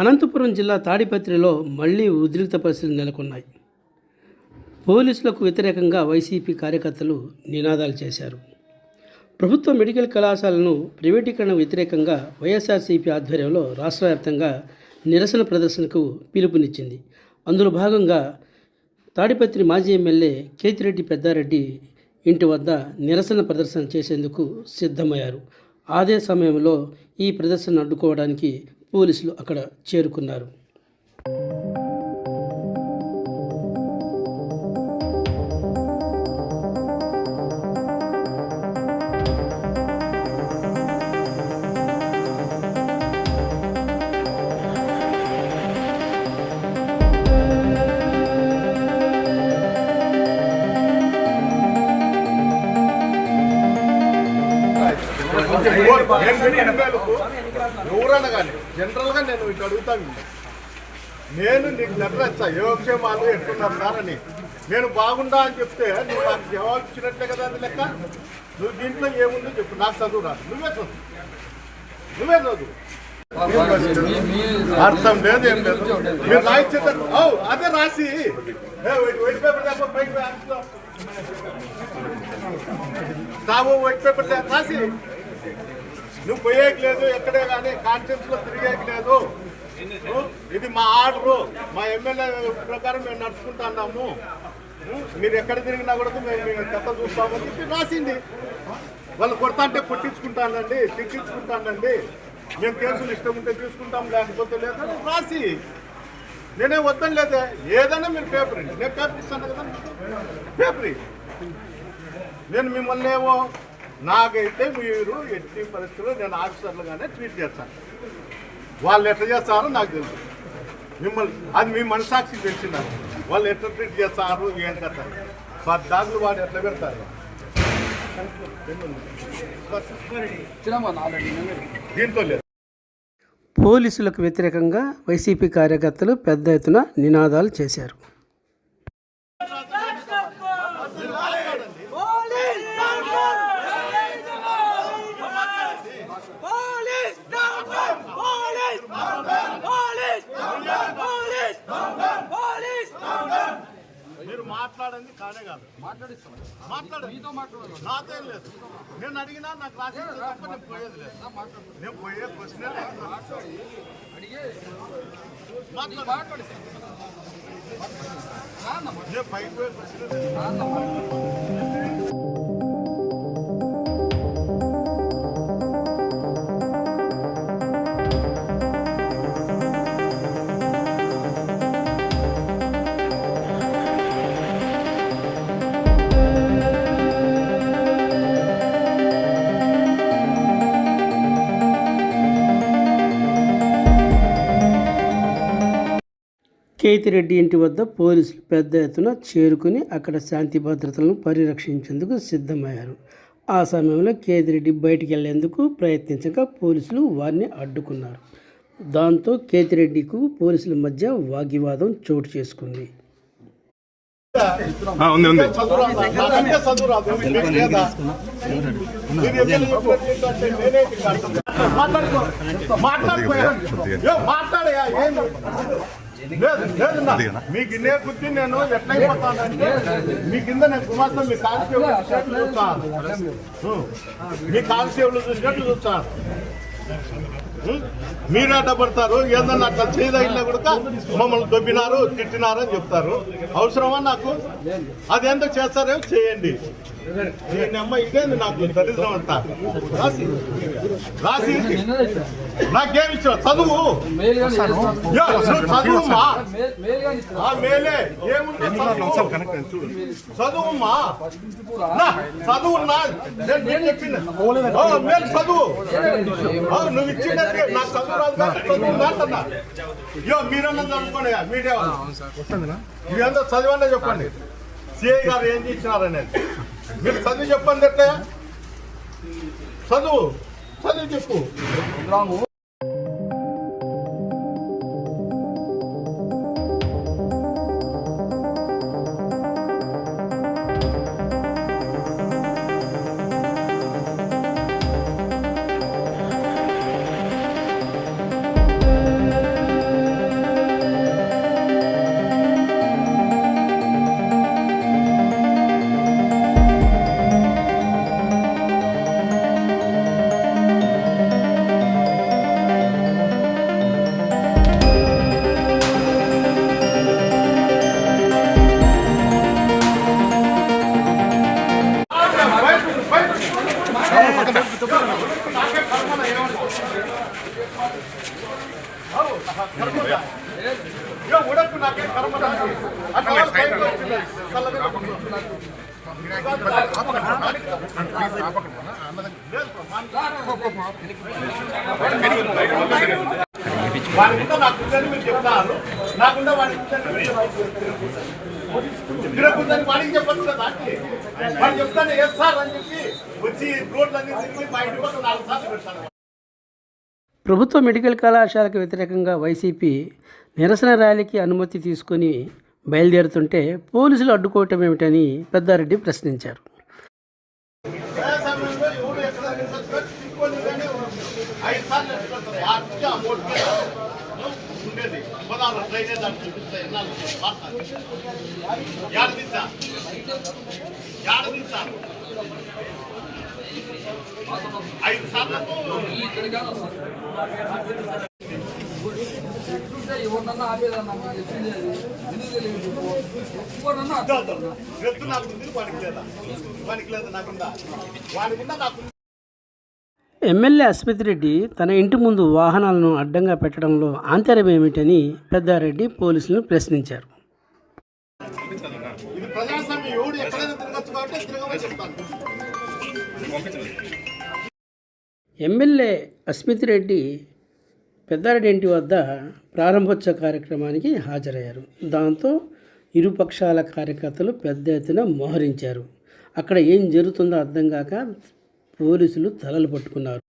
అనంతపురం జిల్లా తాడిపత్రిలో మళ్ళీ ఉద్రిక్త పరిస్థితులు నెలకొన్నాయి. పోలీసులకు వ్యతిరేకంగా వైసీపీ కార్యకర్తలు నినాదాలు చేశారు. ప్రభుత్వ మెడికల్ కళాశాలను ప్రైవేటీకరణ వ్యతిరేకంగా వైఎస్ఆర్సీపీ ఆధ్వర్యంలో రాష్ట్ర వ్యాప్తంగా నిరసన ప్రదర్శనకు పిలుపునిచ్చింది. అందులో భాగంగా తాడిపత్రి మాజీ ఎమ్మెల్యే కేతిరెడ్డి పెద్దారెడ్డి ఇంటి వద్ద నిరసన ప్రదర్శన చేసేందుకు సిద్ధమయ్యారు. అదే సమయంలో ఈ ప్రదర్శన అడ్డుకోవడానికి పోలీసులు అక్కడ చేరుకున్నారు. ఎవరన్నా కానీ జనరల్గా నేను ఇటు అడుగుతాను. నేను నీకు లెటర్ ఇచ్చా యోగక్షేమాలు ఎట్టున్నారు సార్ అని నేను బాగుండా అని చెప్తే నువ్వు నాకు జవాబు ఇచ్చినట్లే కదా అది లెక్క? నువ్వు దీంట్లో ఏముందో చెప్పు. నాకు చదువు రాదు. నువ్వే చదువు. నువ్వే చదువు. అర్థం లేదు ఏం లేదు. మీరు రాయించేది అదే రాసి. వైట్ పేపర్ తప్ప వైట్ పేపర్ రాసి. నువ్వు పోయేకి లేదు ఎక్కడే కానీ కాన్ఫరెన్స్లో తిరిగేకి లేదు. ఇది మా ఆర్డరు. మా ఎమ్మెల్యే ప్రకారం మేము నడుచుకుంటా మీరు ఎక్కడ తిరిగినా కూడా మేము మేము కథ చూస్తామని చెప్పి రాసింది. వాళ్ళు కొడతా అంటే కొట్టించుకుంటానండి తిట్టించుకుంటానండి మేము కేసులు ఇష్టం ఉంటే తీసుకుంటాం లేకపోతే లేదని రాసి. నేనే వద్దని లేదే. ఏదైనా మీరు పేపర్ నేను పేపర్ ఇస్తాను కదా. పేపర్ నేను మిమ్మల్ని ఏమో నాకైతే మీరు ఎట్టి పరిస్థితుల్లో నేను ఆఫీసర్లుగానే ట్రీట్ చేస్తాను. వాళ్ళు ఎట్లా చేస్తారో నాకు తెలుసు. మిమ్మల్ని అది మీ మనసాక్షికి తెలిసిందా? వాళ్ళు ఎట్లా ట్రీట్ చేస్తారు ఏం కథ? పద్దాకులు వాడు ఎట్లా పెడతారు? దీంతో లేదు. పోలీసులకు వ్యతిరేకంగా వైసీపీ కార్యకర్తలు పెద్ద ఎత్తున నినాదాలు చేశారు. మీరు మాట్లాడండి కానే కాదు. మాట్లాడండి నాతో ఏం లేదు. నేను అడిగినా నాకు రాసి తప్ప నేను పోయేది లేదు. నేను పోయే క్వశ్చన్ మాట్లాడు. నేను పైకి పోయే క్వశ్చన్ కేతిరెడ్డి ఇంటి వద్ద పోలీసులు పెద్ద ఎత్తున చేరుకుని అక్కడ శాంతి భద్రతలను పరిరక్షించేందుకు సిద్ధమయ్యారు. ఆ సమయంలో కేతిరెడ్డి బయటికి వెళ్ళేందుకు ప్రయత్నించగా పోలీసులు వారిని అడ్డుకున్నారు. దాంతో కేతిరెడ్డికు పోలీసుల మధ్య వాగ్వివాదం చోటు చేసుకుంది. ఉంది ఉంది మీకు లేదా? అంటే మీ కూర్చుని నేను ఎట్లయిపోతానంటే మీ కింద నేను కుమార్తె మీ కాల్సేవులు చూసినట్లు చూస్తాను మీ కాల్సేవులు చూసినట్లు చూస్తాను మీరే అడ్డపడతారు ఏదన్నా అట్లా చేయదగినా కూడా మమ్మల్ని దొబ్బినారు తిట్టినారు అని చెప్తారు. అవసరమా నాకు? అదేందో చేస్తారో చేయండి. అమ్మ నాకు దరిద్రం అంతా రాసి రాసి నాకేమి చదువు యో, చదువుమా మేలే చదువు. చదువుమా నా, నేను మేలు చదువు నువ్వు ఇచ్చిన నాకు చదువు రాదు చదువు అంటున్నా యో మీరన్నా చదువుకోండి మీడియా వాళ్ళు ఇదేందో చదివన్నా చెప్పండి సిఐ గారు ఏం చేసినారనేది మీరు చదువు చెప్పండి ఎట్లా చదువు చదువు చెప్పు. రాము నాకుండా తిరగకుందని వాడికి చెప్పచ్చు కదా వాడు చెప్తాను వేస్తారు అని చెప్పి వచ్చి రోడ్లన్నీ తిరిగి మా ఇంటి పక్కన నాలుగు సార్లు పెడతాను ప్రభుత్వ మెడికల్ కళాశాలకు వ్యతిరేకంగా వైసీపీ నిరసన ర్యాలీకి అనుమతి తీసుకొని బయలుదేరుతుంటే పోలీసులు అడ్డుకోవటం ఏమిటని పెద్దారెడ్డి ప్రశ్నించారు. ఐదు సార్లు సార్లకు ఎవరినన్నా ఆపేదన్నా మాకు చెప్పింది. ఎందుకు తెలియదు నాకు నాకుందా నాకు ఎమ్మెల్యే అస్మిత్ రెడ్డి తన ఇంటి ముందు వాహనాలను అడ్డంగా పెట్టడంలో ఆంతర్యం ఏమిటని పెద్దారెడ్డి పోలీసులను ప్రశ్నించారు ఎమ్మెల్యే అస్మిత్ రెడ్డి పెద్దారెడ్డి ఇంటి వద్ద ప్రారంభోత్సవ కార్యక్రమానికి హాజరయ్యారు. దాంతో ఇరు పక్షాల కార్యకర్తలు పెద్ద ఎత్తున మోహరించారు. అక్కడ ఏం జరుగుతుందో అర్థం కాక పోలీసులు తలలు పట్టుకున్నారు.